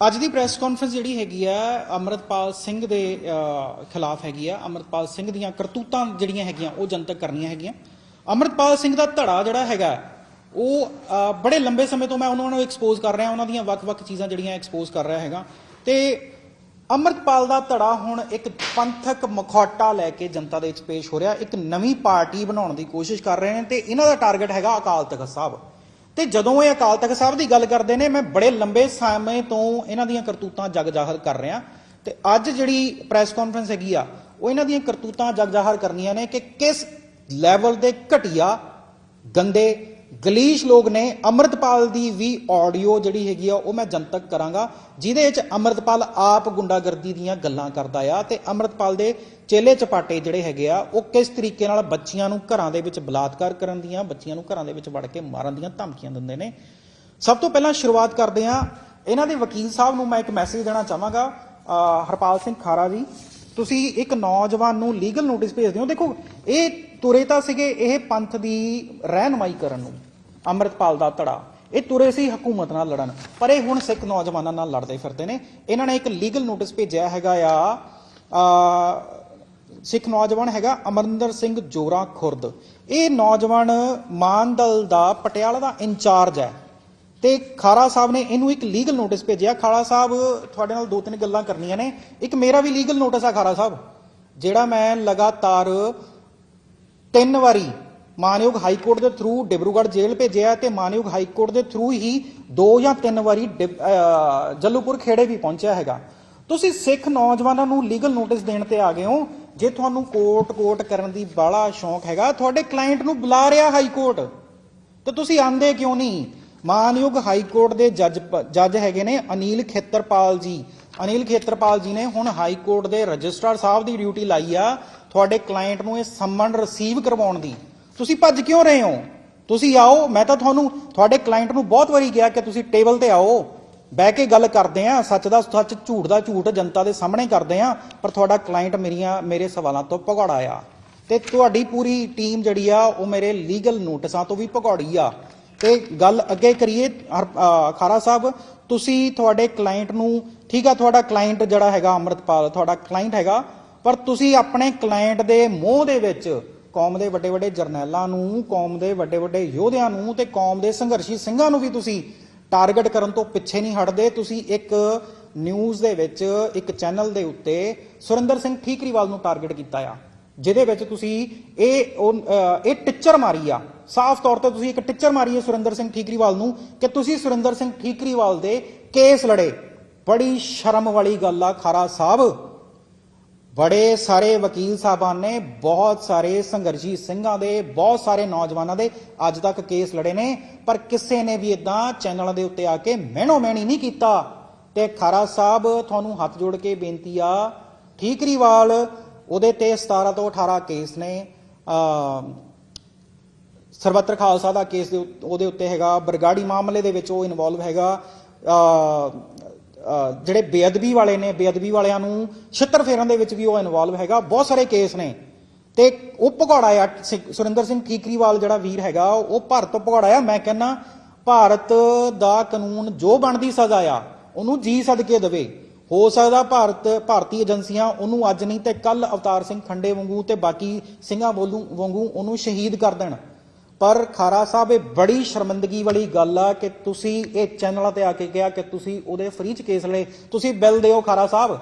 ਅੱਜ ਦੀ press conference ਜਿਹੜੀ ਹੈਗੀ ਆ, ਅਮਰਤਪਾਲ ਸਿੰਘ ਦੇ ਖਿਲਾਫ ਹੈਗੀ ਆ। ਅਮਰਤਪਾਲ ਸਿੰਘ ਦੀਆਂ ਕਰਤੂਤਾਂ ਜਿਹੜੀਆਂ ਹੈਗੀਆਂ, ਉਹ ਜਨਤਕ ਕਰਨੀਆਂ ਹੈਗੀਆਂ। ਅਮਰਤਪਾਲ ਸਿੰਘ ਦਾ ਧੜਾ ਜਿਹੜਾ ਹੈਗਾ, ਉਹ ਬੜੇ ਲੰਬੇ ਸਮੇਂ ਤੋਂ ਮੈਂ ਉਹਨਾਂ ਨੂੰ ਐਕਸਪੋਜ਼ ਕਰ ਰਿਹਾ, ਉਹਨਾਂ ਦੀਆਂ ਵੱਖ-ਵੱਖ ਚੀਜ਼ਾਂ ਜਿਹੜੀਆਂ ਐਕਸਪੋਜ਼ ਕਰ ਰਿਹਾ ਹੈਗਾ। ਤੇ ਅਮਰਤਪਾਲ ਦਾ ਧੜਾ ਹੁਣ ਇੱਕ ਪੰਥਕ ਮਖੌਟਾ ਲੈ ਕੇ ਜਨਤਾ ਦੇ ਵਿੱਚ ਪੇਸ਼ ਹੋ ਰਿਹਾ। ਇੱਕ ਨਵੀਂ ਪਾਰਟੀ ਬਣਾਉਣ ਦੀ ਕੋਸ਼ਿਸ਼ ਕਰ ਰਹੇ ਨੇ ਤੇ ਇਹਨਾਂ ਦਾ ਟਾਰਗੇਟ ਹੈਗਾ ਅਕਾਲ ਤਖਤ ਸਾਹਿਬ। ਤੇ ਜਦੋਂ ਇਹ ਅਕਾਲ ਤਖਤ ਸਾਹਿਬ ਦੀ ਗੱਲ ਕਰਦੇ ਨੇ, ਮੈਂ ਬੜੇ ਲੰਬੇ ਸਮੇਂ ਤੋਂ ਇਹਨਾਂ ਦੀਆਂ ਕਰਤੂਤਾਂ ਜਗ ਜ਼ਾਹਰ ਕਰ ਰਿਹਾ। ਤੇ ਅੱਜ ਜਿਹੜੀ ਪ੍ਰੈਸ ਕਾਨਫਰੰਸ ਹੈਗੀ ਆ, ਉਹ ਇਹਨਾਂ ਦੀਆਂ ਕਰਤੂਤਾਂ ਜਗ ਜ਼ਾਹਰ ਕਰਨੀਆਂ ਨੇ ਕਿ ਕਿਸ ਲੈਵਲ ਦੇ ਘਟੀਆ, ਗੰਦੇ ਗਲੀਸ਼ ਲੋਕ ਨੇ ਅੰਮ੍ਰਿਤਪਾਲ ਦੀ ਵੀ ਆਡੀਓ ਜਿਹੜੀ ਹੈਗੀ ਆ, ਉਹ ਮੈਂ ਜਨਤਕ ਕਰਾਂਗਾ, ਜਿਹਦੇ ਵਿੱਚ ਅੰਮ੍ਰਿਤਪਾਲ ਆਪ ਗੁੰਡਾਗਰਦੀ ਦੀਆਂ ਗੱਲਾਂ ਕਰਦਾ ਆ ਤੇ ਅੰਮ੍ਰਿਤਪਾਲ ਦੇ ਚੇਲੇ ਚਪਾਟੇ ਜਿਹੜੇ ਹੈਗੇ ਆ, ਉਹ ਕਿਸ ਤਰੀਕੇ ਨਾਲ ਬੱਚੀਆਂ ਨੂੰ ਘਰਾਂ ਦੇ ਵਿੱਚ ਬਲਾਤਕਾਰ ਕਰਨ ਦੀਆਂ, ਬੱਚੀਆਂ ਨੂੰ ਘਰਾਂ ਦੇ ਵਿੱਚ ਵੜ ਕੇ ਮਾਰਨ ਦੀਆਂ ਧਮਕੀਆਂ ਦਿੰਦੇ ਨੇ। ਸਭ ਤੋਂ ਪਹਿਲਾਂ ਸ਼ੁਰੂਆਤ ਕਰਦੇ ਆ, ਇਹਨਾਂ ਦੇ ਵਕੀਲ ਸਾਹਿਬ ਨੂੰ ਮੈਂ ਇੱਕ ਮੈਸੇਜ ਦੇਣਾ ਚਾਹਾਂਗਾ ਹਰਪਾਲ ਸਿੰਘ ਖਾਰਾ ਜੀ, ਤੁਸੀਂ ਇੱਕ ਨੌਜਵਾਨ ਨੂੰ ਲੀਗਲ ਨੋਟਿਸ ਭੇਜਦੇ ਹੋ ਦੇਖੋ, ਇਹ ਤੁਰੇ ਤਾਂ ਸੀਗੇ ਇਹ ਪੰਥ ਦੀ ਰਹਿਨਮਾਈ ਕਰਨ ਨੂੰ। ਅੰਮ੍ਰਿਤਪਾਲ ਦਾ ਧੜਾ। ਇਹ ਤੁਰੇ ਸੀ ਹਕੂਮਤ ਨਾਲ ਲੜਨ। ਪਰ ਇਹ ਹੁਣ ਸਿੱਖ ਨੌਜਵਾਨਾਂ ਨਾਲ ਲੜਦੇ ਫਿਰਦੇ ਨੇ। ਇਹਨਾਂ ਨੇ ਇੱਕ ਲੀਗਲ ਨੋਟਿਸ ਭੇਜਿਆ ਹੈਗਾ ਆ ਸਿੱਖ ਨੌਜਵਾਨ ਹੈਗਾ ਅਮਰਿੰਦਰ ਸਿੰਘ ਜੋਰਾ ਖੁਰਦ। ਇਹ ਨੌਜਵਾਨ ਮਾਨਦਲ ਦਾ ਪਟਿਆਲਾ ਦਾ ਇੰਚਾਰਜ ਹੈ। ਤੇ ਖਾਰਾ ਸਾਹਿਬ ਨੇ ਇਹਨੂੰ ਇੱਕ ਲੀਗਲ ਨੋਟਿਸ ਭੇਜਿਆ। ਖਾਰਾ ਸਾਹਿਬ, ਤੁਹਾਡੇ ਨਾਲ ਦੋ ਤਿੰਨ ਗੱਲਾਂ ਕਰਨੀਆਂ ਨੇ। ਇੱਕ ਮੇਰਾ ਵੀ ਲੀਗਲ ਨੋਟਿਸ ਆ ਖਾਰਾ ਸਾਹਿਬ, ਜਿਹੜਾ ਮੈਂ ਲਗਾਤਾਰ ਤਿੰਨ ਵਾਰੀ ਮਾਨਯੋਗ ਹਾਈ ਕੋਰਟ ਦੇ ਥਰੂ ਡਿਬਰੂਗੜ੍ਹ ਜੇਲ੍ਹ ਭੇਜਿਆ ਤੇ ਮਾਨਯੋਗ ਹਾਈ ਕੋਰਟ ਦੇ ਥਰੂ ਹੀ ਦੋ ਜਾਂ ਤਿੰਨ ਵਾਰੀ ਡਿਬ- ਜੱਲੂਪੁਰ ਖੇੜੇ ਵੀ ਪਹੁੰਚਿਆ ਹੈਗਾ। ਤੁਸੀਂ ਸਿੱਖ ਨੌਜਵਾਨਾਂ ਨੂੰ ਲੀਗਲ ਨੋਟਿਸ ਦੇਣ ਤੇ ਆ ਗਏ ਹੋ। ਜੇ ਤੁਹਾਨੂੰ ਕੋਰਟ ਕੋਰਟ ਕਰਨ ਦੀ ਬਾਲਾ ਸ਼ੌਂਕ ਹੈਗਾ, ਤੁਹਾਡੇ ਕਲਾਇੰਟ ਨੂੰ ਬੁਲਾ ਰਿਹਾ ਹਾਈ ਕੋਰਟ ਤੇ ਤੁਸੀਂ ਆਂਦੇ ਕਿਉਂ ਨਹੀਂ? ਮਾਨਯੋਗ ਹਾਈ ਕੋਰਟ ਦੇ ਜੱਜ ਜੱਜ ਹੈਗੇ ਨੇ ਅਨੀਲ ਖੇਤਰਪਾਲ ਜੀ। ਅਨਿਲ ਖੇਤਰਪਾਲ ਜੀ ਨੇ ਹੁਣ ਹਾਈ ਕੋਰਟ ਦੇ ਰਜਿਸਟਰਾਰ ਸਾਹਿਬ ਦੀ ਡਿਊਟੀ ਲਾਈ ਆ। ਤੁਹਾਡੇ ਕਲਾਇੰਟ ਨੂੰ ਇਹ ਸੰਮਨ ਰਿਸੀਵ ਕਰਵਾਉਣ ਦੀ। ਤੁਸੀਂ ਭੱਜ ਕਿਉਂ ਰਹੇ ਹੋ? ਤੁਸੀਂ ਆਓ, ਮੈਂ ਤਾਂ ਤੁਹਾਨੂੰ, ਤੁਹਾਡੇ ਕਲਾਇੰਟ ਨੂੰ ਬਹੁਤ ਵਾਰੀ ਕਿਹਾ ਕਿ ਤੁਸੀਂ ਟੇਬਲ ਤੇ ਆਓ। ਬਹਿ ਕੇ ਗੱਲ ਕਰਦੇ ਆ ਸੱਚ ਦਾ ਸੱਚ, ਝੂਠ ਦਾ ਝੂਠ, ਜਨਤਾ ਦੇ ਸਾਹਮਣੇ ਕਰਦੇ ਆ ਪਰ ਤੁਹਾਡਾ ਕਲਾਇੰਟ ਮੇਰੀਆਂ, ਮੇਰੇ ਸਵਾਲਾਂ ਤੋਂ ਭਗੌੜਾ ਆ। ਤੇ ਤੁਹਾਡੀ ਪੂਰੀ ਟੀਮ ਜਿਹੜੀ ਆ, ਉਹ ਮੇਰੇ ਲੀਗਲ ਨੋਟਿਸਾਂ ਤੋਂ ਵੀ ਭਗੌੜੀ ਆ। ਤੇ ਗੱਲ ਅੱਗੇ ਕਰੀਏ, ਹਰ- ਖਾਰਾ ਸਾਹਿਬ, ਤੁਸੀਂ ਤੁਹਾਡੇ ਕਲਾਇੰਟ ਨੂੰ, ਠੀਕ ਆ, ਤੁਹਾਡਾ ਕਲਾਇੰਟ ਜਿਹੜਾ ਹੈਗਾ, ਅਮਰਤਪਾਲ, ਤੁਹਾਡਾ ਕਲਾਇੰਟ ਹੈਗਾ, ਪਰ ਤੁਸੀਂ ਆਪਣੇ ਕਲਾਇੰਟ ਦੇ ਮੂੰਹ ਦੇ ਵਿੱਚ ਕੌਮ ਦੇ ਵੱਡੇ ਵੱਡੇ ਜਰਨੈਲਾਂ ਨੂੰ ਕੌਮ ਦੇ ਵੱਡੇ ਵੱਡੇ ਯੋਧਿਆਂ ਨੂੰ ਤੇ ਕੌਮ ਦੇ ਸੰਘਰਸ਼ੀ ਸਿੰਘਾਂ ਨੂੰ ਵੀ ਤੁਸੀਂ ਟਾਰਗੇਟ ਕਰਨ ਤੋਂ ਪਿੱਛੇ ਨਹੀਂ ਹਟਦੇ। ਤੁਸੀਂ ਇੱਕ ਨਿਊਜ਼ ਦੇ ਵਿੱਚ ਇੱਕ ਚੈਨਲ ਦੇ ਉੱਤੇ ਸੁਰਿੰਦਰ ਸਿੰਘ ਠੀਕਰੀਵਾਲ ਨੂੰ ਟਾਰਗੇਟ ਕੀਤਾ ਆ ਜਿਹਦੇ ਵਿੱਚ ਤੁਸੀਂ ਇਹ ਉਹ, ਇਹ ਟਿੱਚਰ ਮਾਰੀ ਆ। ਸਾਫ਼ ਤੌਰ ਤੇ ਤੁਸੀਂ ਇੱਕ ਟਿੱਚਰ ਮਾਰੀ ਹੈ ਸੁਰਿੰਦਰ ਸਿੰਘ ਠੀਕਰੀਵਾਲ ਨੂੰ ਕਿ ਤੁਸੀਂ ਸੁਰਿੰਦਰ ਸਿੰਘ ਠੀਕਰੀਵਾਲ ਦੇ ਕੇਸ ਲੜੇ। ਬੜੀ ਸ਼ਰਮ ਵਾਲੀ ਗੱਲ ਆ ਖਾਰਾ ਸਾਹਿਬ। ਬੜੇ ਸਾਰੇ ਵਕੀਲ ਸਾਹਿਬਾਨ ਨੇ, ਬਹੁਤ ਸਾਰੇ ਸੰਘਰਸ਼ੀ ਸਿੰਘਾਂ ਦੇ, ਬਹੁਤ ਸਾਰੇ ਨੌਜਵਾਨਾਂ ਦੇ ਅੱਜ ਤੱਕ ਕੇਸ ਲੜੇ ਨੇ। ਪਰ ਕਿਸੇ ਨੇ ਵੀ ਇਦਾਂ ਚੈਨਲਾਂ ਦੇ ਉੱਤੇ ਆ ਕੇ ਮਹਿਣੋ ਮਹਿਣੀ ਨਹੀਂ ਕੀਤਾ। ਤੇ ਖਾਰਾ ਸਾਹਿਬ, ਤੁਹਾਨੂੰ ਹੱਥ ਜੋੜ ਕੇ ਬੇਨਤੀ ਆ, ਠੀਕਰੀਵਾਲ, ਉਹਦੇ ਤੇ 17 ਤੋਂ 18 ਕੇਸ ਨੇ। ਸਰਬੱਤਰ ਖਾਲਸਾ ਦਾ ਕੇਸ ਦੇ ਉਹਦੇ ਉੱਤੇ ਹੈਗਾ, ਬਰਗਾੜੀ ਮਾਮਲੇ ਦੇ ਵਿੱਚ ਉਹ ਇਨਵੋਲਵ ਹੈਗਾ। ਜਿਹੜੇ ਬੇਅਦਬੀ ਵਾਲੇ ਨੇ, ਬੇਅਦਬੀ ਵਾਲਿਆਂ ਨੂੰ ਛਿੱਤਰ ਫੇਰਨ ਦੇ ਵਿੱਚ ਵੀ ਉਹ ਇਨਵੋਲਵ ਹੈਗਾ। ਬਹੁਤ ਸਾਰੇ ਕੇਸ ਨੇ। ਤੇ ਉਹ ਭਗੌੜਾ ਆ ਸਿ- ਸੁਰਿੰਦਰ ਸਿੰਘ ਠੀਕਰੀਵਾਲ ਜਿਹੜਾ ਵੀਰ ਹੈਗਾ, ਉਹ ਭਾਰਤ ਤੋਂ ਭਗੌੜਾ ਆ। ਮੈਂ ਕਹਿੰਨਾ ਭਾਰਤ ਦਾ ਕਾਨੂੰਨ ਜੋ ਬਣਦੀ ਸਜ਼ਾ ਆ, ਉਹਨੂੰ ਜੀ ਸਦਕੇ ਦੇਵੇ। ਹੋ ਸਕਦਾ ਭਾਰਤ, ਭਾਰਤੀ ਏਜੰਸੀਆਂ ਉਹਨੂੰ ਅੱਜ ਨਹੀਂ ਤੇ ਕੱਲ ਅਵਤਾਰ ਸਿੰਘ ਖੰਡੇ ਵਾਂਗੂ ਤੇ ਬਾਕੀ ਸਿੰਘਾਂ ਬੋਲੂ, ਵਾਂਗੂ ਉਹਨੂੰ ਸ਼ਹੀਦ ਕਰ ਦੇਣ। ਪਰ ਖਾਰਾ ਸਾਹਿਬ, ਇਹ ਬੜੀ ਸ਼ਰਮਿੰਦਗੀ ਵਾਲੀ ਗੱਲ ਆ ਕਿ ਤੁਸੀਂ ਇਹ ਚੈਨਲਾਂ ਤੇ ਆ ਕੇ ਕਿਹਾ ਕਿ ਤੁਸੀਂ ਉਹਦੇ ਫ੍ਰੀ ਚ ਕੇਸ ਲੜੇ। ਤੁਸੀਂ ਬਿੱਲ ਦਿਓ ਖਾਰਾ ਸਾਹਿਬ।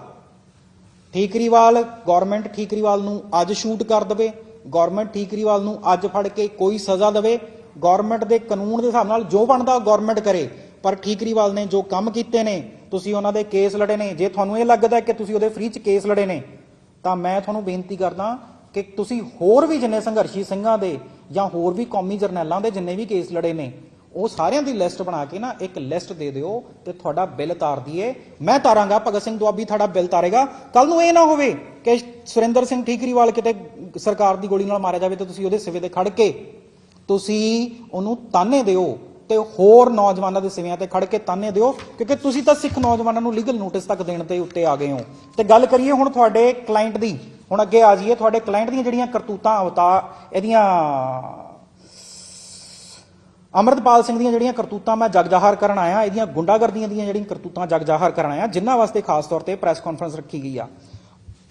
ਠੀਕਰੀਵਾਲ ਗਵਰਨਮੈਂਟ ਠੀਕਰੀਵਾਲ ਨੂੰ ਅੱਜ ਸ਼ੂਟ ਕਰ ਦਵੇ। ਗਵਰਨਮੈਂਟ ਠੀਕਰੀਵਾਲ ਨੂੰ ਅੱਜ ਫੜ ਕੇ ਕੋਈ ਸਜ਼ਾ ਦੇਵੇ। ਗਵਰਨਮੈਂਟ ਦੇ ਕਾਨੂੰਨ ਦੇ ਹਿਸਾਬ ਨਾਲ ਜੋ ਬਣਦਾ ਗਵਰਨਮੈਂਟ ਕਰੇ। ਪਰ ਠੀਕਰੀਵਾਲ ਨੇ ਜੋ ਕੰਮ ਕੀਤੇ ਨੇ, ਤੁਸੀਂ ਉਹਨਾਂ ਦੇ ਕੇਸ ਲੜੇ ਨੇ। ਜੇ ਤੁਹਾਨੂੰ ਇਹ ਲੱਗਦਾ ਕਿ ਤੁਸੀਂ ਉਹਦੇ ਫ੍ਰੀ ਚ ਕੇਸ ਲੜੇ ਨੇ, ਤਾਂ ਮੈਂ ਤੁਹਾਨੂੰ ਬੇਨਤੀ ਕਰਦਾ ਕਿ ਤੁਸੀਂ ਹੋਰ ਵੀ ਜਿੰਨੇ ਸੰਘਰਸ਼ੀ ਸਿੰਘਾਂ ਦੇ ਜਾਂ ਹੋਰ ਵੀ ਕੌਮੀ ਜਰਨੈਲਾਂ ਦੇ ਜਿੰਨੇ ਵੀ ਕੇਸ ਲੜੇ ਨੇ, ਉਹ ਸਾਰਿਆਂ ਦੀ ਲਿਸਟ ਬਣਾ ਕੇ ਨਾ ਇੱਕ ਲਿਸਟ ਦੇ ਦਿਓ ਤੇ ਤੁਹਾਡਾ ਬਿੱਲ ਤਾਰ ਦਈਏ। ਮੈਂ ਤਾਰਾਂਗਾ, ਭਗਤ ਸਿੰਘ ਦੁਆਬੀ ਤੁਹਾਡਾ ਬਿੱਲ ਤਾਰੇਗਾ। ਕੱਲ ਨੂੰ ਇਹ ਨਾ ਹੋਵੇ ਕਿ ਸੁਰਿੰਦਰ ਸਿੰਘ ਠੀਕਰੀਵਾਲ ਕਿਤੇ ਸਰਕਾਰ ਦੀ ਗੋਲੀ ਨਾਲ ਮਾਰਿਆ ਜਾਵੇ ਤੇ ਤੁਸੀਂ ਉਹਦੇ ਸਿਵੇ ਤੇ ਖੜ ਕੇ, ਤੁਸੀਂ ਉਹਨੂੰ ਤਾਨੇ ਦਿਓ ਤੇ ਹੋਰ ਨੌਜਵਾਨਾਂ ਦੇ ਸਿਵਿਆਂ ਤੇ ਖੜ ਕੇ ਤਾਨੇ ਦਿਓ, ਕਿਉਂਕਿ ਤੁਸੀਂ ਤਾਂ ਸਿੱਖ ਨੌਜਵਾਨਾਂ ਨੂੰ ਲੀਗਲ ਨੋਟਿਸ ਤੱਕ ਦੇਣ ਦੇ ਉੱਤੇ ਆ ਗਏ ਹੋ। ਤੇ ਗੱਲ ਕਰੀਏ ਹੁਣ ਤੁਹਾਡੇ ਕਲਾਇੰਟ ਦੀ ਹੁਣ ਅੱਗੇ ਆ ਜਾਈਏ, ਤੁਹਾਡੇ ਕਲਾਇੰਟ ਦੀਆਂ ਜਿਹੜੀਆਂ ਕਰਤੂਤਾਂ ਅਵਤਾ ਇਹਦੀਆਂ, ਅਮਰਤਪਾਲ ਸਿੰਘ ਦੀਆਂ ਜਿਹੜੀਆਂ ਕਰਤੂਤਾਂ ਮੈਂ ਜਗ ਜ਼ਾਹਰ ਕਰਨ ਆਇਆ, ਇਹਦੀਆਂ ਗੁੰਡਾਗਰਦੀਆਂ ਦੀਆਂ ਜਿਹੜੀਆਂ ਕਰਤੂਤਾਂ ਜਗਜ਼ਾਹਰ ਕਰਨ ਆਇਆ, ਜਿਨ੍ਹਾਂ ਵਾਸਤੇ ਖਾਸ ਤੌਰ ਤੇ ਪ੍ਰੈਸ ਕਾਨਫਰੰਸ ਰੱਖੀ ਗਈ ਆ।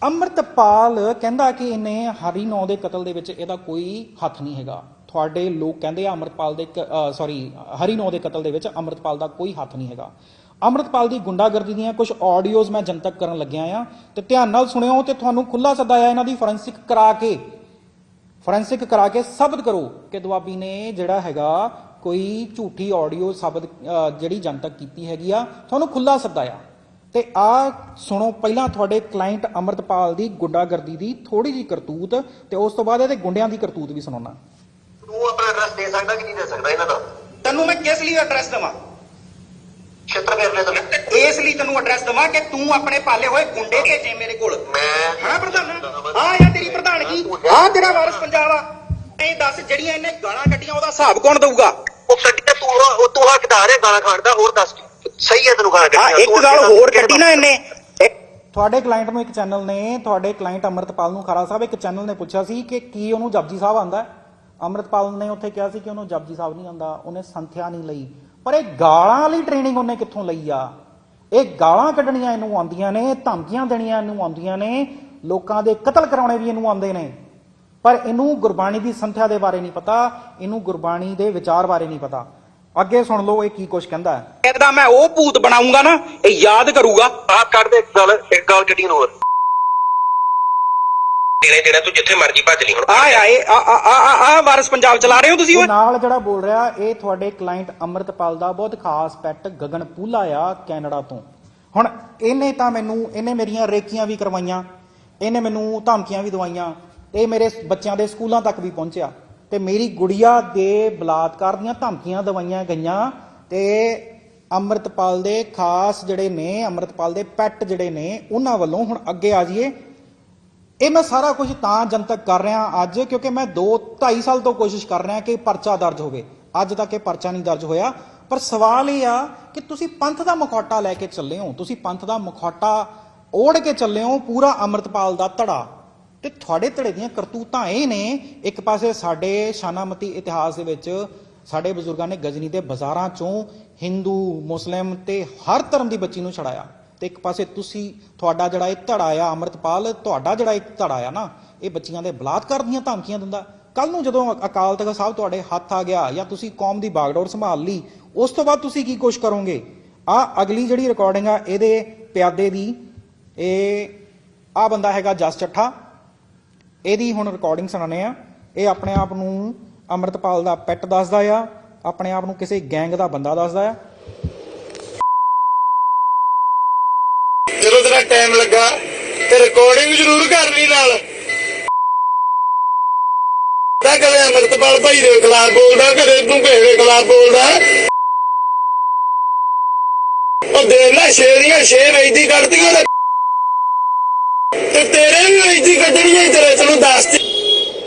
ਅਮਰਤਪਾਲ ਕਹਿੰਦਾ ਕਿ ਇਹਨੇ ਹਰੀ ਨੌ ਦੇ ਕਤਲ ਦੇ ਵਿੱਚ ਇਹਦਾ ਕੋਈ ਹੱਥ ਨਹੀਂ ਹੈਗਾ। ਤੁਹਾਡੇ ਲੋਕ ਕਹਿੰਦੇ ਆ ਅਮਰਤਪਾਲ ਦੇ ਸੌਰੀ ਹਰੀ ਨੌ ਦੇ ਕਤਲ ਦੇ ਵਿੱਚ ਅਮਰਤਪਾਲ ਦਾ ਕੋਈ ਹੱਥ ਨਹੀਂ ਹੈਗਾ। ਅਮਰਤਪਾਲ ਦੀ ਗੁੰਡਾਗਰਦੀ ਦੀਆਂ ਕੁਝ ਆਡੀਓਜ਼ ਮੈਂ ਜਨਤਕ ਕਰਨ ਲੱਗਿਆ ਆ ਤੇ ਧਿਆਨ ਨਾਲ ਸੁਣਿਓ ਤੇ ਤੁਹਾਨੂੰ ਖੁੱਲਾ ਸੱਦਾ ਆ ਇਹਨਾਂ ਦੀ ਫੋਰੈਂਸਿਕ ਕਰਾ ਕੇ ਫੋਰੈਂਸਿਕ ਕਰਾ ਕੇ ਸਾਬਤ ਕਰੋ ਕਿ ਦੁਆਬੀ ਨੇ ਜਿਹੜਾ ਹੈਗਾ ਕੋਈ ਝੂਠੀ ਆਡੀਓ ਸਾਬਤ ਜਿਹੜੀ ਜਨਤਕ ਕੀਤੀ ਹੈਗੀ ਆ ਤੁਹਾਨੂੰ ਖੁੱਲਾ ਸੱਦਾ ਆ। ਤੇ ਆ ਸੁਣੋ ਪਹਿਲਾਂ ਤੁਹਾਡੇ ਕਲਾਇੰਟ ਅਮਰਤਪਾਲ ਦੀ ਗੁੰਡਾਗਰਦੀ ਦੀ ਥੋੜੀ ਜੀ ਕਰਤੂਤ ਤੇ ਉਸ ਤੋਂ ਬਾਅਦ ਇਹਦੇ ਗੁੰਡਿਆਂ ਦੀ ਕਰਤੂਤ ਵੀ ਸੁਣਾਉਣਾ। ਤੂੰ ਆਪਣਾ ਐਡਰੈਸ ਦੇ ਸਕਦਾ ਕਿ ਨਹੀਂ ਦੇ ਸਕਦਾ ਇਹਨਾਂ ਦਾ? ਤੈਨੂੰ ਮੈਂ ਕਿਸ ਲਈ ਐਡਰੈਸ ਦਵਾਂ? ਛੇਤਰ ਫੇਰ ਲੈ ਤੈਨੂੰ ਇਸ ਲਈ ਤੈਨੂੰ ਐਡਰੈਸ ਦਵਾਂ ਕਿ ਤੂੰ ਆਪਣੇ ਪਾਲੇ ਹੋਏ ਗੁੰਡੇ ਭੇਜੇ ਮੇਰੇ ਕੋਲ। ਮੈਂ ਹਾਂ ਪ੍ਰਧਾਨ? ਹਾਂ ਯਾ ਤੇਰੀ ਪ੍ਰਧਾਨਗੀ? ਹਾਂ ਤੇਰਾ ਵਾਰਸ ਪੰਜਾਬ ਆ। ਇਹ ਦੱਸ ਜਿਹੜੀਆਂ ਇਹਨੇ ਗਾਲਾਂ ਕੱਢੀਆਂ ਉਹਦਾ ਹਿਸਾਬ ਕੌਣ ਦਊਗਾ? ਉਹ ਕੱਢਿਆ ਤੂੰ ਉਹ ਤੂੰ ਹੱਕਦਾਰ ਹੈ ਗਾਲਾਂ ਖਾਣ ਦਾ ਹੋਰ ਦੱਸ। ਸਹੀ ਹੈ ਤੈਨੂੰ ਗਾਲਾਂ ਹਾਂ ਕੱਢੀਆਂ ਇੱਕ ਗੱਲ ਹੋਰ ਕੱਢੀ ਨਾ ਇਹਨੇ। ਤੁਹਾਡੇ ਕਲਾਇੰਟ ਨੂੰ ਇੱਕ ਚੈਨਲ ਨੇ ਤੁਹਾਡੇ ਕਲਾਇੰਟ ਅਮਰਤਪਾਲ ਨੂੰ ਖਾਰਾ ਸਾਹਿਬ ਇੱਕ ਚੈਨਲ ਨੇ ਪੁੱਛਿਆ ਸੀ ਕਿ ਕੀ ਉਹਨੂੰ ਜਪਜੀ ਸਾਹਿਬ ਆਂਦਾ ਅਮਰਤਪਾਲ ਨੇ ਉੱਥੇ ਕਿਹਾ ਸੀ ਕਿ ਉਹਨੂੰ ਜਪਜੀ ਸਾਹਿਬ ਨਹੀਂ ਆਂਦਾ ਉਹਨੇ ਸੰਥਿਆ ਨਹੀਂ ਲਈ। ਪਰ ਇਹ ਗਾਲਾਂ ਵਾਲੀ ਟ੍ਰੇਨਿੰਗ ਉਹਨੇ ਕਿੱਥੋਂ ਲਈ ਆ? ਇਹ ਗਾਲਾਂ ਕੱਢਣੀਆਂ ਇਹਨੂੰ ਆਉਂਦੀਆਂ ਨੇ ਧਮਕੀਆਂ ਦੇਣੀਆਂ ਇਹਨੂੰ ਆਉਂਦੀਆਂ ਨੇ ਲੋਕਾਂ ਦੇ ਕਤਲ ਕਰਾਉਣੇ ਵੀ ਇਹਨੂੰ ਆਉਂਦੇ ਨੇ। ਪਰ ਇਹਨੂੰ ਗੁਰਬਾਣੀ ਦੀ ਸੰਥਿਆ ਦੇ ਬਾਰੇ ਨਹੀਂ ਪਤਾ ਇਹਨੂੰ ਗੁਰਬਾਣੀ ਦੇ ਵਿਚਾਰ ਬਾਰੇ ਨਹੀਂ ਪਤਾ। ਅੱਗੇ ਸੁਣ ਲਓ ਇਹ ਕੀ ਕੁਝ ਕਹਿੰਦਾ ਹੈ। ਇਹਦਾ ਮੈਂ ਉਹ ਭੂਤ ਬਣਾਉਂਗਾ ਨਾ ਇਹ ਯਾਦ ਕਰੂਗਾ। ਆਪ ਕੱਢ ਦੇ ਇੱਕ ਗੱਲ ਇੱਕ ਗੱਲ ਕੱਢੀ ਨੂੰ ਹੋਰ। ਤੇਰੇ ਜਿਹੜਾ ਤੂੰ ਜਿੱਥੇ ਮਰਜ਼ੀ ਭੱਜ ਲਈ ਹੁਣ ਆ ਆਏ ਆ ਆ ਆ ਆ- ਵਾਰਸ ਪੰਜਾਬ ਚਲਾ ਰਹੇ ਹੋ ਤੁਸੀਂ ਇਹ ਓਏ ਨਾਲ ਜਿਹੜਾ ਬੋਲ ਰਿਹਾ ਇਹ ਤੁਹਾਡੇ ਕਲਾਇੰਟ ਅਮਰਤਪਾਲ ਦਾ ਬਹੁਤ ਖਾਸ ਪੈਟ ਗਗਨ ਪੂਲਾ ਆ ਕੈਨੇਡਾ ਤੋਂ। ਹੁਣ ਇਹਨੇ ਤਾਂ ਮੈਨੂੰ ਇਹਨੇ ਮੇਰੀਆਂ ਰੇਕੀਆਂ ਵੀ ਕਰਵਾਈਆਂ ਇਹਨੇ ਮੈਨੂੰ ਧਮਕੀਆਂ ਵੀ ਦਵਾਈਆਂ ਤੇ ਇਹ ਮੇਰੇ ਬੱਚਿਆਂ ਦੇ ਸਕੂਲਾਂ ਤੱਕ ਵੀ ਪਹੁੰਚਿਆ। ਤੇ ਮੇਰੀ ਗੁੜੀਆ ਦੇ ਬਲਾਤਕਾਰ ਦੀਆਂ ਧਮਕੀਆਂ ਦਵਾਈਆਂ ਗਈਆਂ ਤੇ ਅਮਰਤਪਾਲ ਦੇ ਖਾਸ ਜਿਹੜੇ ਨੇ ਅਮਰਤਪਾਲ ਦੇ ਪੈਟ ਜਿਹੜੇ ਨੇ ਉਹਨਾਂ ਵੱਲੋਂ ਹੁਣ ਅੱਗੇ ਆ ਜਾਈਏ। ਇਹ ਮੈਂ ਸਾਰਾ ਕੁਝ ਤਾਂ ਜਨਤਕ ਕਰ ਰਿਹਾ ਅੱਜ, ਕਿਉਂਕਿ ਮੈਂ 2 2.5 ਸਾਲ ਤੋਂ ਕੋਸ਼ਿਸ਼ ਕਰ ਰਿਹਾ ਕਿ ਪਰਚਾ ਦਰਜ ਹੋਵੇ। ਅੱਜ ਤੱਕ ਇਹ ਪਰਚਾ ਨਹੀਂ ਦਰਜ ਹੋਇਆ। ਪਰ ਸਵਾਲ ਇਹ ਆ ਕਿ ਤੁਸੀਂ ਪੰਥ ਦਾ ਮੁਖੌਟਾ ਲੈ ਕੇ ਚੱਲੇ ਹੋ। ਤੁਸੀਂ ਪੰਥ ਦਾ ਮੁਖੌਟਾ ਓੜ ਕੇ ਚੱਲੇ ਹੋ, ਪੂਰਾ ਅੰਮ੍ਰਿਤਪਾਲ ਦਾ ਧੜਾ। ਤੇ ਤੁਹਾਡੇ ਧੜੇ ਦੀਆਂ ਕਰਤੂਤਾਂ ਇਹ ਨੇ, ਇੱਕ ਪਾਸੇ ਸਾਡੇ ਸ਼ਾਨਾਮਤੀ ਇਤਿਹਾਸ ਦੇ ਵਿੱਚ ਸਾਡੇ ਬਜ਼ੁਰਗਾਂ ਨੇ ਗਜਨੀ ਦੇ ਬਾਜ਼ਾਰਾਂ ਚੋਂ ਹਿੰਦੂ, ਮੁਸਲਿਮ ਤੇ ਹਰ ਧਰਮ ਦੀ ਬੱਚੀ ਨੂੰ ਛੜਾਇਆ ਤੇ ਇੱਕ ਪਾਸੇ ਤੁਸੀਂ ਤੁਹਾਡਾ ਜਿਹੜਾ ਇਹ ਧੜਾ ਆ, ਅੰਮ੍ਰਿਤਪਾਲ, ਤੁਹਾਡਾ ਜਿਹੜਾ ਇਹ ਧੜਾ ਆ ਨਾ, ਇਹ ਬੱਚੀਆਂ ਦੇ ਬਲਾਤਕਾਰ ਦੀਆਂ ਧਮਕੀਆਂ ਦਿੰਦਾ। ਕੱਲ ਨੂੰ ਜਦੋਂ ਅਕਾਲ ਤਖਤ ਸਾਹਿਬ ਤੁਹਾਡੇ ਹੱਥ ਆ ਗਿਆ ਜਾਂ ਤੁਸੀਂ ਕੌਮ ਦੀ ਬਾਗਡੋਰ ਸੰਭਾਲ ਲਈ, ਉਸ ਤੋਂ ਬਾਅਦ ਤੁਸੀਂ ਕੀ ਕੁਛ ਕਰੋਗੇ? ਆ ਅਗਲੀ ਜਿਹੜੀ ਰਿਕਾਰਡਿੰਗ ਆ, ਇਹਦੇ ਪਿਆਦੇ ਦੀ, ਇਹ ਆ ਬੰਦਾ ਹੈਗਾ ਜਸ ਚੱਠਾ। ਇਹਦੀ ਹੁਣ ਰਿਕਾਰਡਿੰਗ ਸੁਣਾਣੇ ਆ ਇਹ ਆਪਣੇ ਆਪ ਨੂੰ ਅਮਰਤਪਾਲ ਦਾ ਪੈਟ ਦੱਸਦਾ ਆ, ਆਪਣੇ ਆਪ ਨੂੰ ਕਿਸੇ ਗੈਂਗ ਦਾ ਬੰਦਾ ਦੱਸਦਾ ਆ ਜਦੋਂ ਤੇਰਾ ਟਾਈਮ ਲੱਗਾ, ਤੇ ਰਿਕਾਰਡਿੰਗ ਜ਼ਰੂਰ ਕਰ ਲਈ ਨਾਲ। ਤਾਂ ਕਦੇ ਅਮਰਤਪਾਲ ਭਾਈ ਦੇ ਖਿਲਾਫ ਬੋਲਦਾ, ਕਦੇ ਤੂੰ ਕਿਸੇ ਦੇ ਖਿਲਾਫ ਬੋਲਦਾ। ਉਹ ਦੇਖ ਲੈ, ਸ਼ੇਰੀਆਂ ਸ਼ੇਰ ਐਦੀ ਕੱਢਦੀਆਂ ਤੇ ਤੇਰੇ ਵੀ ਐਦੀ ਕੱਢਣੀਆਂ ਹੀ ਤੇਰੇ, ਤੈਨੂੰ ਦੱਸਦੀ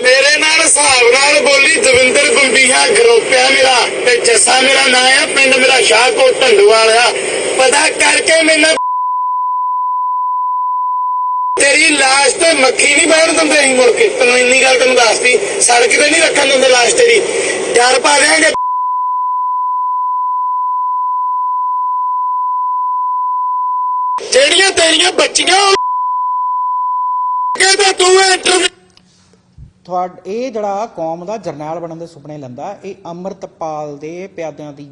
ਮੇਰੇ ਨਾਲ ਹਿਸਾਬ ਨਾਲ ਬੋਲੀ, ਦਵਿੰਦਰ ਗੁੰਬੀਹਾ ਗਰੋਪਿਆ ਮੇਰਾ, ਤੇ ਜੱਸਾ ਮੇਰਾ ਨਾਂ ਆ, ਪਿੰਡ ਮੇਰਾ ਸ਼ਾਹਕੋਟ ਢੰਡਵਾਲ ਆ। ਪਤਾ ਕਰਕੇ ਮੈਨੂੰ ਤੇਰੀ ਲਾਸ਼ ਮੱਖੀ ਨਹੀਂ ਬੈਠ ਦਿੰਦੇ ਅਸੀਂ ਮੁੜ ਕੇ। ਤੈਨੂੰ ਇੰਨੀ ਗੱਲ ਤੈਨੂੰ ਦੱਸਦੀ, ਸੜਕ ਤੇ ਨਹੀਂ ਰੱਖਣ ਦਿੰਦੇ ਲਾਸ਼ ਤੇਰੀ। ਡਰ ਪਾ ਦੇਾਂਗੇ ਜਿਹੜੀਆਂ ਤੇਰੀਆਂ ਬੱਚੀਆਂ ਕਹਿੰਦਾ ਤੂੰ ਇੰਟਰਵਿਊ ਤੁਹਾਡ ਇਹ ਜਿਹੜਾ ਕੌਮ ਦਾ ਜਰਨੈਲ ਬਣਨ ਦੇ ਸੁਪਨੇ ਲੈਂਦਾ, ਇਹ ਅਮਰਤਪਾਲ ਦੇ ਪਿਆਦਿਆਂ ਦੀ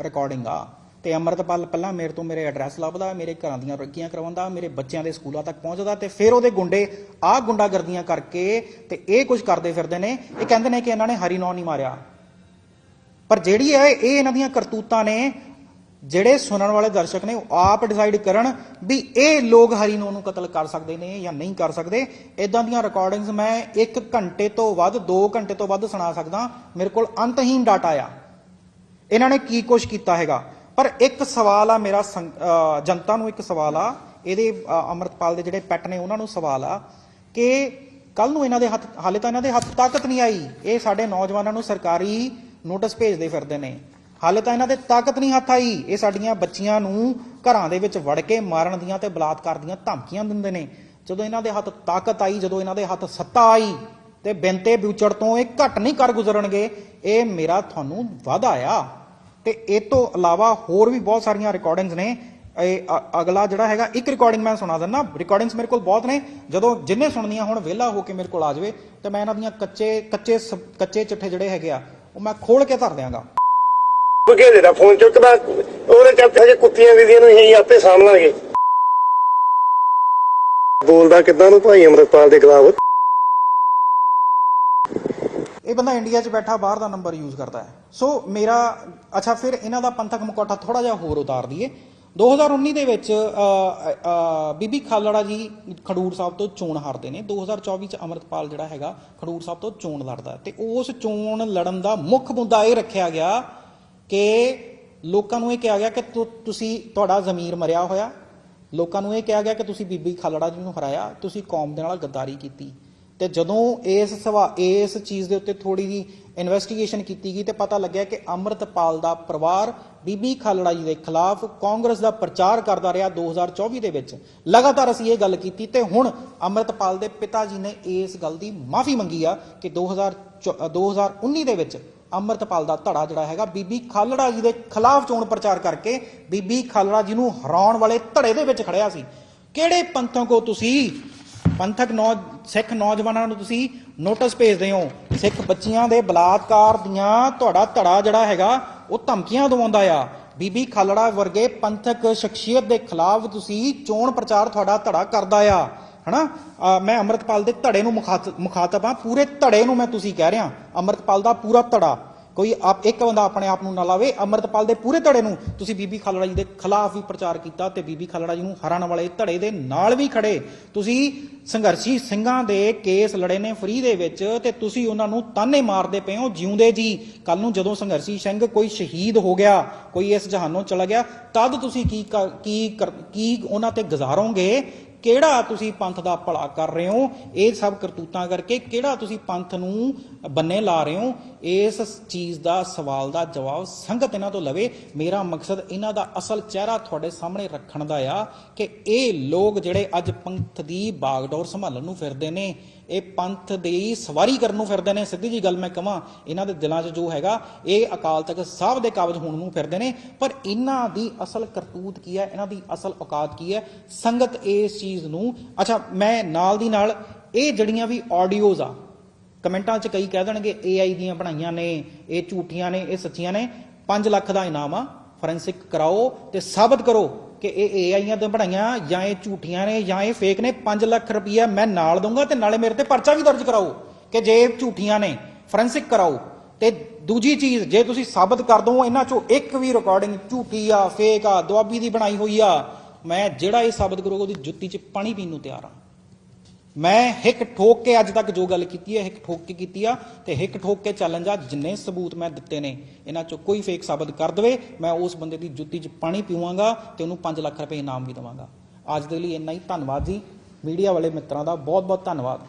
ਰਿਕਾਰਡਿੰਗ ਆ। ਤੇ ਅਮਰਤਪਾਲ ਪਹਿਲਾਂ ਮੇਰੇ ਤੋਂ ਮੇਰੇ ਐਡਰੈਸ ਲੱਭਦਾ, ਮੇਰੇ ਘਰਾਂ ਦੀਆਂ ਰੱਖੀਆਂ ਕਰਵਾਉਂਦਾ, ਮੇਰੇ ਬੱਚਿਆਂ ਦੇ ਸਕੂਲਾਂ ਤੱਕ ਪਹੁੰਚਦਾ ਤੇ ਫਿਰ ਉਹਦੇ ਗੁੰਡੇ ਆਹ ਗੁੰਡਾਗਰਦੀਆਂ ਕਰਕੇ ਤੇ ਇਹ ਕੁਝ ਕਰਦੇ ਫਿਰਦੇ ਨੇ। ਇਹ ਕਹਿੰਦੇ ਨੇ ਕਿ ਇਹਨਾਂ ਨੇ ਹਰੀ ਨੌ ਨਹੀਂ ਮਾਰਿਆ। ਪਰ ਜਿਹੜੀ ਹੈ ਇਹ ਇਹਨਾਂ ਦੀਆਂ ਕਰਤੂਤਾਂ ਨੇ, ਜਿਹੜੇ ਸੁਣਨ ਵਾਲੇ ਦਰਸ਼ਕ ਨੇ, ਉਹ ਆਪ ਡਿਸਾਈਡ ਕਰਨ ਵੀ ਇਹ ਲੋਕ ਹਰੀਨੋ ਨੂੰ ਕਤਲ ਕਰ ਸਕਦੇ ਨੇ ਜਾਂ ਨਹੀਂ ਕਰ ਸਕਦੇ। ਇਦਾਂ ਦੀਆਂ ਰਿਕਾਰਡਿੰਗਸ ਮੈਂ 1 ਘੰਟੇ ਤੋਂ ਵੱਧ 2 ਘੰਟੇ ਤੋਂ ਵੱਧ ਸੁਣਾ ਸਕਦਾ। ਮੇਰੇ ਕੋਲ ਅੰਤਹੀਨ ਡਾਟਾ ਆ। ਇਹਨਾਂ ਨੇ ਕੀ ਕੁਛ ਕੀਤਾ ਹੈਗਾ? ਪਰ ਇੱਕ ਸਵਾਲ ਆ ਮੇਰਾ ਸੰਗ- ਜਨਤਾ ਨੂੰ ਇੱਕ ਸਵਾਲ ਆ, ਇਹਦੇ ਅਹ ਅਮਰਤਪਾਲ ਦੇ ਜਿਹੜੇ ਪੈਟ ਨੇ ਉਹਨਾਂ ਨੂੰ ਸਵਾਲ ਆ ਕਿ ਕੱਲ ਨੂੰ ਇਹਨਾਂ ਦੇ ਹੱਥ, ਹਾਲੇ ਤਾਂ ਇਹਨਾਂ ਦੇ ਹੱਥ ਤਾਕਤ ਨਹੀਂ ਆਈ। ਇਹ ਸਾਡੇ ਨੌਜਵਾਨਾਂ ਨੂੰ ਸਰਕਾਰੀ ਨੋਟਿਸ ਭੇਜਦੇ ਫਿਰਦੇ ਨੇ। ਹਾਲੇ ਤਾਂ ਇਹਨਾਂ ਦੇ ਤਾਕਤ ਨਹੀਂ ਹੱਥ ਆਈ। ਇਹ ਸਾਡੀਆਂ ਬੱਚੀਆਂ ਨੂੰ ਘਰਾਂ ਦੇ ਵਿੱਚ ਵੜ ਕੇ ਮਾਰਨ ਦੀਆਂ ਤੇ ਬਲਾਤਕਾਰ ਦੀਆਂ ਧਮਕੀਆਂ ਦਿੰਦੇ ਨੇ। ਜਦੋਂ ਇਹਨਾਂ ਦੇ ਹੱਥ ਤਾਕਤ ਆਈ, ਜਦੋਂ ਇਹਨਾਂ ਦੇ ਹੱਥ ਸੱਤਾ ਆਈ ਤੇ ਬਿੰਤੇ ਵਿਚੜ ਤੋਂ ਇਹ ਘਟ ਨਹੀਂ ਕਰ ਗੁਜ਼ਰਨਗੇ, ਇਹ ਮੇਰਾ ਤੁਹਾਨੂੰ ਵਾਅਦਾ ਆ। ਤੇ ਇਹ ਤੋਂ ਇਲਾਵਾ ਹੋਰ ਵੀ ਬਹੁਤ ਸਾਰੀਆਂ ਰਿਕਾਰਡਿੰਗਸ ਨੇ। ਇਹ ਅਗਲਾ ਜਿਹੜਾ ਹੈਗਾ, ਇੱਕ ਰਿਕਾਰਡਿੰਗ ਮੈਂ ਸੁਣਾ ਦਿੰਦਾ। ਰਿਕਾਰਡਿੰਗਸ ਮੇਰੇ ਕੋਲ ਬਹੁਤ ਨੇ। ਜਦੋਂ ਜਿੰਨੇ ਸੁਣਨੀਆਂ ਹੁਣ, ਵਿਹਲਾ ਹੋ ਕੇ ਮੇਰੇ ਕੋਲ ਆ ਜਾਵੇ, ਤੇ ਮੈਂ ਇਹਨਾਂ ਦੀਆਂ ਕੱਚੇ ਕੱਚੇ ਸ- ਕੱਚੇ ਚਿੱਠੇ ਜਿਹੜੇ ਹੈਗੇ ਆ, ਉਹ ਮੈਂ ਖੋਲ ਕੇ ਧਰ ਦਿਆਂਗਾ। ਬੁਗੇ ਦਾ ਫੋਨ ਚੁੱਕਦਾ, ਉਹਦੇ ਚੱਲਦੇ ਹਜੇ ਕੁੱਤੀਆਂ ਵੀਦੀਆਂ ਨੂੰ ਅਸੀਂ ਆਪੇ ਸਾਂਭਲਾਂਗੇ ਬੋਲਦਾ ਕਿੱਦਾਂ ਨੂੰ, ਭਾਈ ਅਮਰਪਾਲ ਦੇ ਖਿਲਾਫ? ਇਹ ਬੰਦਾ ਇੰਡੀਆ 'ਚ ਬੈਠਾ, ਬਾਹਰ ਦਾ ਨੰਬਰ ਯੂਜ਼ ਕਰਦਾ ਹੈ। ਸੋ ਮੇਰਾ, ਅੱਛਾ, ਫਿਰ ਇਹਨਾਂ ਦਾ ਪੰਥਕ ਮੁਕੌਟਾ ਥੋੜਾ ਜਿਹਾ ਹੋਰ ਉਤਾਰ ਦਈਏ। 2019 ਦੇ ਵਿੱਚ ਬੀਬੀ ਖਾਲੜਾ ਜੀ ਖਡੂਰ ਸਾਹਿਬ ਤੋਂ ਚੋਣ ਹਾਰਦੇ ਨੇ। 2024 ਚ ਅਮਰਤਪਾਲ ਜਿਹੜਾ ਹੈਗਾ, ਖਡੂਰ ਸਾਹਿਬ ਤੋਂ ਚੋਣ ਲੜਦਾ ਹੈ। ਤੇ ਉਸ ਚੋਣ ਲੜਨ ਦਾ ਮੁੱਖ ਮੁੱਦਾ ਇਹ ਰੱਖਿਆ ਗਿਆ ਕਿ ਲੋਕਾਂ ਨੂੰ ਇਹ ਕਿਹਾ ਗਿਆ ਕਿ ਤੁ- ਤੁਸੀਂ, ਤੁਹਾਡਾ ਜ਼ਮੀਰ ਮਰਿਆ ਹੋਇਆ। ਲੋਕਾਂ ਨੂੰ ਇਹ ਕਿਹਾ ਗਿਆ ਕਿ ਤੁਸੀਂ ਬੀਬੀ ਖਾਲੜਾ ਜੀ ਨੂੰ ਹਰਾਇਆ। ਤੁਸੀਂ ਕੌਮ ਦੇ ਨਾਲ ਗੱਦਾਰੀ ਕੀਤੀ। ਤੇ ਜਦੋਂ ਇਸ ਸਵਾ ਇਸ ਚੀਜ਼ ਦੇ ਉੱਤੇ ਥੋੜੀ ਜੀ ਇਨਵੈਸਟੀਗੇਸ਼ਨ ਕੀਤੀ ਗਈ ਤੇ ਪਤਾ ਲੱਗਿਆ ਕਿ ਅੰਮ੍ਰਿਤਪਾਲ ਦਾ ਪਰਿਵਾਰ ਬੀਬੀ ਖਾਲੜਾ ਜੀ ਦੇ ਖਿਲਾਫ ਕਾਂਗਰਸ ਦਾ ਪ੍ਰਚਾਰ ਕਰਦਾ ਰਿਹਾ 2024 ਦੇ ਵਿੱਚ। ਲਗਾਤਾਰ ਅਸੀਂ ਇਹ ਗੱਲ ਕੀਤੀ ਤੇ ਹੁਣ ਅੰਮ੍ਰਿਤਪਾਲ ਦੇ ਪਿਤਾ ਜੀ ਨੇ ਇਸ ਗੱਲ ਦੀ ਮਾਫੀ ਮੰਗੀ ਆ ਕਿ 2000 2019 ਦੇ ਵਿੱਚ ਅੰਮ੍ਰਿਤਪਾਲ ਦਾ ਧੜਾ ਜਿਹੜਾ ਹੈਗਾ ਬੀਬੀ ਖਾਲੜਾ ਜੀ ਦੇ ਖਿਲਾਫ ਚੋਣ ਪ੍ਰਚਾਰ ਕਰਕੇ ਬੀਬੀ ਖਾਲੜਾ ਜੀ ਨੂੰ ਹਰਾਉਣ ਵਾਲੇ ਧੜੇ ਦੇ ਵਿੱਚ ਖੜਿਆ ਸੀ। ਕਿਹੜੇ ਪੰਥੋਂ ਕੋ ਤੁਸੀਂ ਪੰਥਕ ਨੌ ਸਿੱਖ ਨੌਜਵਾਨਾਂ ਨੂੰ ਤੁਸੀਂ ਨੋਟਿਸ ਭੇਜਦੇ ਹੋ, ਸਿੱਖ ਬੱਚੀਆਂ ਦੇ ਬਲਾਤਕਾਰ ਦੀਆਂ ਤੁਹਾਡਾ ਧੜਾ ਜਿਹੜਾ ਹੈਗਾ, ਉਹ ਧਮਕੀਆਂ ਦਵਾਉਂਦਾ ਆ। ਬੀਬੀ ਖਾਲੜਾ ਵਰਗੇ ਪੰਥਕ ਸ਼ਖਸੀਅਤ ਦੇ ਖਿਲਾਫ ਤੁਸੀਂ ਚੋਣ ਪ੍ਰਚਾਰ ਤੁਹਾਡਾ ਧੜਾ ਕਰਦਾ ਆ, ਹਨਾ? ਅਹ ਮੈਂ ਅੰਮ੍ਰਿਤਪਾਲ ਦੇ ਧੜੇ ਨੂੰ ਮੁਖਾਤ- ਮੁਖਾਤਬ ਆ ਪੂਰੇ ਧੜੇ ਨੂੰ ਮੈਂ ਤੁਸੀਂ ਕਹਿ ਰਿਹਾ, ਅੰਮ੍ਰਿਤਪਾਲ ਦਾ ਪੂਰਾ ਧੜਾ। ਕੋਈ ਆਪ ਇੱਕ ਬੰਦਾ ਆਪਣੇ ਆਪ ਨੂੰ ਨਾ ਲਾਵੇ, ਅੰਮ੍ਰਿਤਪਾਲ ਦੇ ਪੂਰੇ ਧੜੇ ਨੂੰ ਤੁਸੀਂ ਬੀਬੀ ਖਾਲੜਾ ਜੀ ਦੇ ਖਿਲਾਫ ਵੀ ਪ੍ਰਚਾਰ ਕੀਤਾ ਤੇ ਬੀਬੀ ਖਾਲੜਾ ਜੀ ਨੂੰ ਹਰਾਉਣ ਵਾਲੇ ਧੜੇ ਦੇ ਨਾਲ ਵੀ ਖੜੇ। ਤੁਸੀਂ ਸੰਘਰਸ਼ੀ ਸਿੰਘਾਂ ਦੇ ਕੇਸ ਲੜੇ ਨੇ ਫਰੀ ਦੇ ਵਿੱਚ ਤੇ ਤੁਸੀਂ ਉਹਨਾਂ ਨੂੰ ਤਾਨੇ ਮਾਰਦੇ ਪਏ ਹੋ ਜਿਉਂਦੇ ਜੀ। ਕੱਲ ਨੂੰ ਜਦੋਂ ਸੰਘਰਸ਼ੀ ਸਿੰਘ ਕੋਈ ਸ਼ਹੀਦ ਹੋ ਗਿਆ, ਕੋਈ ਇਸ ਜਹਾਨੋਂ ਚਲਾ ਗਿਆ, ਤਦ ਤੁਸੀਂ ਕੀ ਕਰ- ਕੀ ਕਰ- ਕੀ ਉਹਨਾਂ ਤੇ ਗੁਜ਼ਾਰੋਗੇ? ਕਿਹੜਾ ਤੁਸੀਂ ਪੰਥ ਦਾ ਭਲਾ ਕਰ ਰਹੇ ਹੋ? ਇਹ ਸਭ ਕਰਤੂਤਾਂ ਕਰਕੇ ਕਿਹੜਾ ਤੁਸੀਂ ਪੰਥ ਨੂੰ ਬੰਨੇ ਲਾ ਰਹੇ ਹੋ? ਇਸ ਚੀਜ਼ ਦਾ ਸਵਾਲ ਦਾ ਜਵਾਬ ਸੰਗਤ ਇਹਨਾਂ ਤੋਂ ਲਵੇ। ਮੇਰਾ ਮਕਸਦ ਇਹਨਾਂ ਦਾ ਅਸਲ ਚਿਹਰਾ ਤੁਹਾਡੇ ਸਾਹਮਣੇ ਰੱਖਣ ਦਾ ਆ ਕਿ ਇਹ ਲੋਕ ਜਿਹੜੇ ਅੱਜ ਪੰਥ ਦੀ ਬਾਗਡੋਰ ਸੰਭਾਲਣ ਨੂੰ ਫਿਰਦੇ ਨੇ ਇਹ ਪੰਥ ਦੀ ਸਵਾਰੀ ਕਰਨ ਨੂੰ ਫਿਰਦੇ ਨੇ, ਸਿੱਧੀ ਜੀ ਗੱਲ ਮੈਂ ਕਹਾਂ ਇਹਨਾਂ ਦੇ ਦਿਲਾਂ 'ਚ ਜੋ ਹੈਗਾ, ਇਹ ਅਕਾਲ ਤਖਤ ਸਾਹਿਬ ਦੇ ਕਾਬਜ ਹੋਣ ਨੂੰ ਫਿਰਦੇ ਨੇ, ਪਰ ਇਹਨਾਂ ਦੀ ਅਸਲ ਕਰਤੂਤ ਕੀ ਹੈ? ਇਹਨਾਂ ਦੀ ਅਸਲ ਔਕਾਤ ਕੀ ਹੈ? ਸੰਗਤ ਇਸ ਚੀਜ਼ ਨੂੰ, ਅੱਛਾ, ਮੈਂ ਨਾਲ ਦੀ ਨਾਲ ਇਹ ਜਿਹੜੀਆਂ ਵੀ ਆਡੀਓਜ਼ ਆ, ਕਮੈਂਟਾਂ 'ਚ ਕਈ ਕਹਿ ਦੇਣਗੇ AI ਦੀਆਂ ਬਣਾਈਆਂ ਨੇ, ਇਹ ਝੂਠੀਆਂ ਨੇ, ਇਹ ਸੱਚੀਆਂ ਨੇ 5 ਲੱਖ ਦਾ ਇਨਾਮ ਆ ਫੋਰੈਂਸਿਕ ਕਰਾਓ ਤੇ ਸਾਬਤ ਕਰੋ। ਕਿ ਇਹ ਏਆਈਆਂ ਤੇ ਬਣਾਈਆਂ ਜਾਂ ਇਹ ਝੂਠੀਆਂ ਨੇ ਜਾਂ ਇਹ ਫੇਕ ਨੇ 5 ਲੱਖ ਰੁਪਈਆ ਮੈਂ ਨਾਲ ਦਊਂਗਾ ਤੇ ਨਾਲੇ ਮੇਰੇ ਤੇ ਪਰਚਾ ਵੀ ਦਰਜ ਕਰਾਓ ਕਿ ਜੇ ਇਹ ਝੂਠੀਆਂ ਨੇ ਫੋਰੈਂਸਿਕ ਕਰਾਓ। ਤੇ ਦੂਜੀ ਚੀਜ਼, ਜੇ ਤੁਸੀਂ ਸਾਬਤ ਕਰ ਦੋ ਇਹਨਾਂ ਚੋਂ ਇੱਕ ਵੀ ਰਿਕਾਰਡਿੰਗ ਝੂਠੀ ਆ ਫੇਕ ਆ, ਦੁਆਬੀ ਦੀ ਬਣਾਈ ਹੋਈ ਆ, ਮੈਂ ਜਿਹੜਾ ਇਹ ਸਾਬਤ ਕਰੂਗਾ, ਉਹਦੀ ਜੁੱਤੀ 'ਚ ਪਾਣੀ ਪੀਣ ਨੂੰ ਤਿਆਰ ਆ। ਮੈਂ ਹਿੱਕ ਠੋਕ ਕੇ ਅੱਜ ਤੱਕ ਜੋ ਗੱਲ ਕੀਤੀ ਹੈ, ਹਿੱਕ ਠੋਕ ਕੇ ਕੀਤੀ ਆ ਤੇ ਹਿੱਕ ਠੋਕ ਕੇ ਚੱਲਣ ਜਾ ਜਿੰਨੇ ਸਬੂਤ ਮੈਂ ਦਿੱਤੇ ਨੇ, ਇਹਨਾਂ ਚੋਂ ਕੋਈ ਫੇਕ ਸਾਬਤ ਕਰ ਦਵੇ, ਮੈਂ ਉਸ ਬੰਦੇ ਦੀ ਜੁੱਤੀ 'ਚ ਪਾਣੀ ਪੀਵਾਂਗਾ ਤੇ ਉਹਨੂੰ 5 ਲੱਖ ਰੁਪਏ ਇਨਾਮ ਵੀ ਦਵਾਂਗਾ। ਅੱਜ ਦੇ ਲਈ ਇੰਨਾ ਹੀ, ਧੰਨਵਾਦ ਜੀ। ਮੀਡੀਆ ਵਾਲੇ ਮਿੱਤਰਾਂ ਦਾ ਬਹੁਤ ਬਹੁਤ ਧੰਨਵਾਦ।